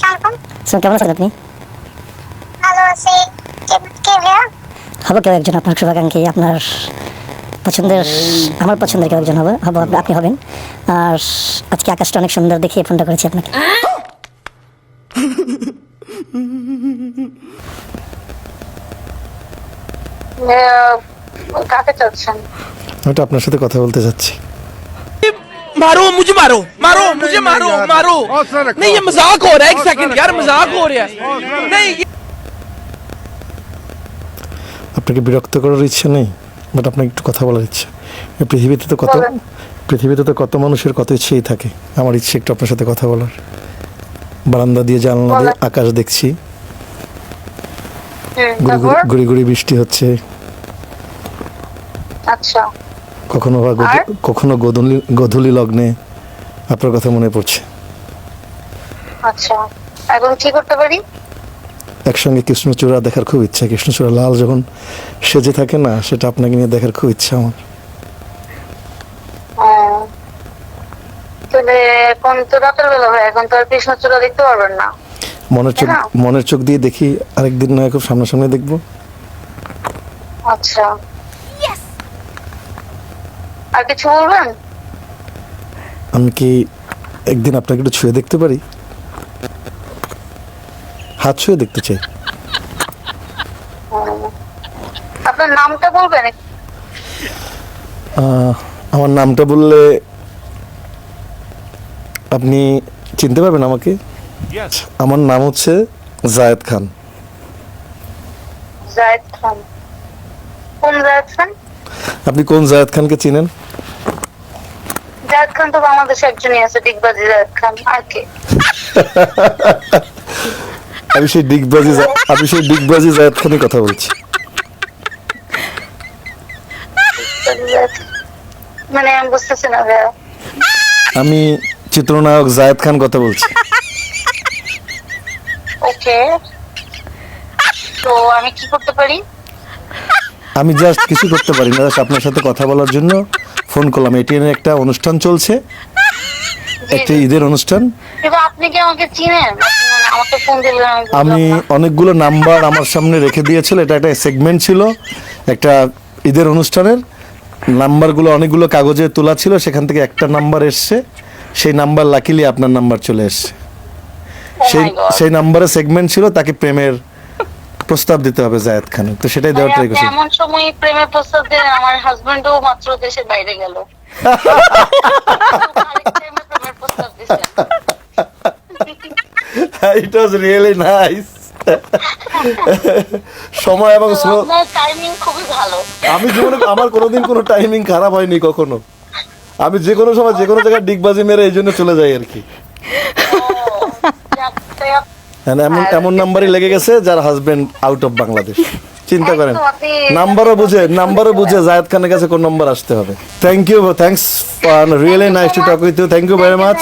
সালাম স্যার কেমন আছেন আপনি? ভালো আছি। কে কে ভাইয়া? হব কেউ একজন আপনার শুভাকাঙ্ক্ষী আপনার পছন্দের আমার পছন্দের কেউ একজন হবে। হব আপনি হবেন। আর আজকে আকাশটা অনেক সুন্দর দেখে ফোনটা করেছি আপনাকে। কাকে চাচ্ছেন? ওটা আপনার সাথে কথা বলতে চাচ্ছি। मारो मुझे मारो मारो मुझे मारो मारो नहीं ये मजाक हो रहा है एक सेकंड यार मजाक हो रहा है नहीं ये- আপনাকে বিরক্ত করার ইচ্ছে নেই বাট আপনাকে একটু কথা বলার ইচ্ছে এই পৃথিবীতে তো কত বলেন। পৃথিবীতে তো কত মানুষের কত ইচ্ছেই থাকে আমার ইচ্ছে একটু আপনার সাথে কথা বলার বারান্দা দিয়ে জানলা দিয়ে বলেন। আকাশ দেখছি হুম, গুড়ি তারপর গুড়ি- গুড়ি গুড়ি বৃষ্টি হচ্ছে আচ্ছা কখনো বা কখনো গধূলি গধূলি লগ্নে আপনার কথা মনে পড়ছে? আচ্ছা এখন কি করতে পারি? একসঙ্গে কৃষ্ণচূড়া দেখার খুব ইচ্ছা। কৃষ্ণচূড়া লাল যখন সেজে থাকে না সেটা আপনাকে নিয়ে দেখার খুব ইচ্ছা আমার। এখন তো রাতের বেলা হয় এখন তো আর কৃষ্ণচূড়া দেখতে পারবেন না। মনের চোখ? মনের চোখ দিয়ে দেখি আরেকদিন নয় খুব সামনাসামনি দেখব। আচ্ছা। আর কিছু বলবেন? আমি কি একদিন আপনাকে একটু ছুঁয়ে দেখতে পারি? হাত ছুঁয়ে দেখতে চাই। আপনার নামটা বলবেন? আমার নামটা বললে আপনি চিনতে পারবেন আমাকে? আমার নাম হচ্ছে জায়েদ খান। জায়েদ খান। কোন জায়েদ খান? আপনি কোন জায়েদ খানকে চিনেন? খান তো বাংলাদেশে একজনই আছে ডিগবাজি জায়েদ খান আর কে? আমি সেই ডিগবাজি আমি সেই ডিগবাজি জায়েদ খানই কথা বলছি। মানে আমি বুঝতেছি না ভাইয়া। আমি চিত্রনায়ক জায়েদ খান কথা বলছি। ওকে। তো আমি কি করতে পারি? আমি জাস্ট কিছু করতে পারি না just আপনার সাথে কথা বলার জন্য। ফোন করলাম এটিএন একটা অনুষ্ঠান চলছে। একটা ঈদের অনুষ্ঠান। আমি। অনেকগুলো নাম্বার আমার সামনে রেখে দিয়েছিল এটা একটা সেগমেন্ট ছিল একটা ঈদের অনুষ্ঠানের। নাম্বারগুলো অনেকগুলো কাগজে তোলা ছিল সেখান থেকে একটা নাম্বার এসছে। সেই নাম্বার লাকিলি আপনার নাম্বার চলে এসছে। Oh সেই সেই নাম্বারে সেগমেন্ট ছিল তাকে প্রেমের প্রস্তাব দিতে হবে জায়েদ খান তো সেটাই দেওয়ার ট্রাই করছি এমন সময় প্রেমের প্রস্তাব দিলেন আমার হাজবেন্ডও মাত্র দেশের বাইরে গেল। ইট ওয়াজ রিয়েলি নাইস সময় এবং টাইমিং খুবই ভালো। আমি জীবনে আমার কোনোদিন কোনো টাইমিং খারাপ হয়নি কখনো। আমি যে কোনো সময় যে কোনো জায়গায় ডিগবাজি মেরে এই জন্য চলে যাই আর কি। এমন এমন নাম্বারই লেগে গেছে যার হাজবেন্ড আউট অফ বাংলাদেশ চিন্তা করেন। নাম্বারও বুঝে নাম্বারও বুঝে জায়দ খানের কাছে কোন নাম্বার আসতে হবে। Thank you thanks really nice to talk with you thank you very much